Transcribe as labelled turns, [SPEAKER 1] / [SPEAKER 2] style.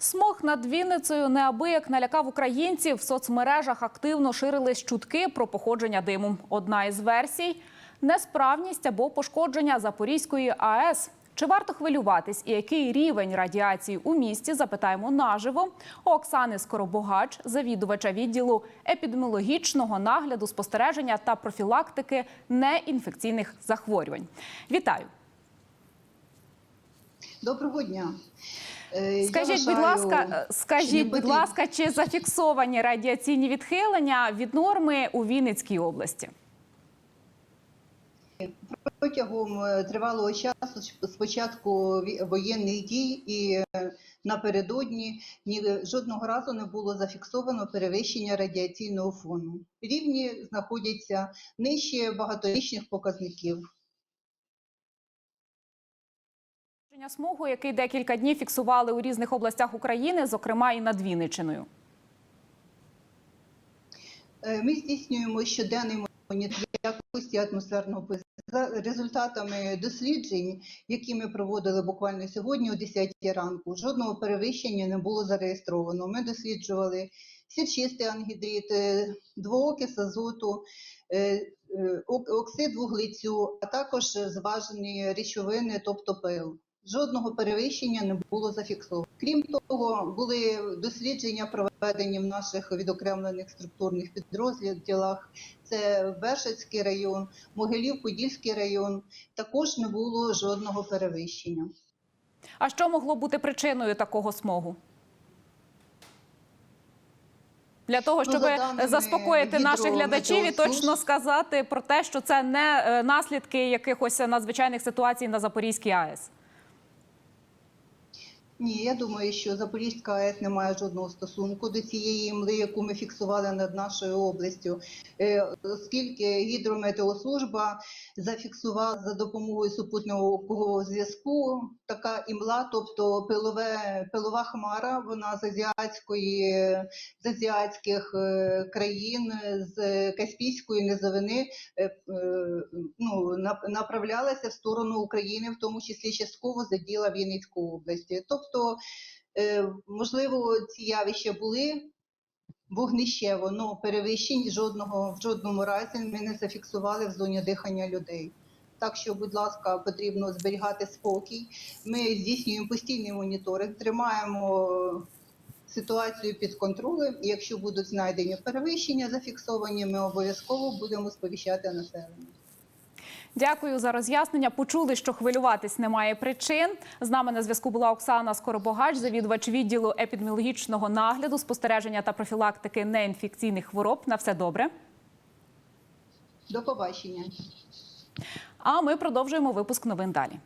[SPEAKER 1] Смог над Вінницею неабияк налякав українців. В соцмережах активно ширились чутки про походження диму. Одна із версій несправність або пошкодження Запорізької АЕС. Чи варто хвилюватись і який рівень радіації у місті? Запитаємо наживо у Оксани Скоробогач, завідувача відділу епідеміологічного нагляду, спостереження та профілактики неінфекційних захворювань. Вітаю!
[SPEAKER 2] Доброго дня. Я
[SPEAKER 1] Скажіть, будь ласка, е, скажіть, будь ласка, чи зафіксовані радіаційні відхилення від норми у Вінницькій області?
[SPEAKER 2] протягом е, тривалого часу з початку воєнних дій і е, напередодні ні жодного разу не було зафіксовано перевищення радіаційного фону. Рівні знаходяться нижче багаторічних показників.
[SPEAKER 1] Смогу, який декілька днів фіксували у різних областях України, зокрема і над Вінниччиною.
[SPEAKER 2] Е, Ми здійснюємо щоденний моніторинг якості атмосферного повітря. За результатами досліджень, які ми проводили буквально сьогодні о 10 ранку, жодного перевищення не було зареєстровано. Ми досліджували сірчистий ангідрит, е, двоокис азоту, е, ок- оксид вуглецю, а також зважені речовини, тобто пил. Жодного перевищення не було зафіксовано. Крім того, були дослідження проведені в наших відокремлених структурних підрозділах. Це Бершацький район, Могилів-Подільський район. Також не було жодного перевищення.
[SPEAKER 1] А що могло бути причиною такого смогу? Для того,
[SPEAKER 2] Ну,
[SPEAKER 1] щоб
[SPEAKER 2] за
[SPEAKER 1] заспокоїти наших глядачів і точно сказати про те, що це не е, наслідки якихось надзвичайних ситуацій на Запорізькій АЕС.
[SPEAKER 2] Ні, я думаю, що Запорізька АЕС не має жодного стосунку до цієї імли, яку ми фіксували над нашою областю, Е, оскільки гідрометеослужба зафіксувала за допомогою супутникового зв'язку така імла, тобто пилове, пилова хмара, вона з азіатської з азіатських е, країн, з Каспійської низовини е, ну, направлялася в сторону України, в тому числі частково заділа Вінницьку область. Тобто, е, можливо, ці явища були вогнищево, але перевищень жодного в жодному разі ми не зафіксували в зоні дихання людей. Так що, будь ласка, потрібно зберігати спокій. Ми здійснюємо постійний моніторинг, тримаємо ситуацію під контролем. І якщо будуть знайдені перевищення зафіксовані, ми обов'язково будемо сповіщати населення.
[SPEAKER 1] Дякую за роз'яснення. Почули, що хвилюватись немає причин. З нами на зв'язку була Оксана Скоробогач, завідувач відділу епідеміологічного нагляду, спостереження та профілактики неінфекційних хвороб. На все добре.
[SPEAKER 2] До побачення.
[SPEAKER 1] А ми продовжуємо випуск новин далі.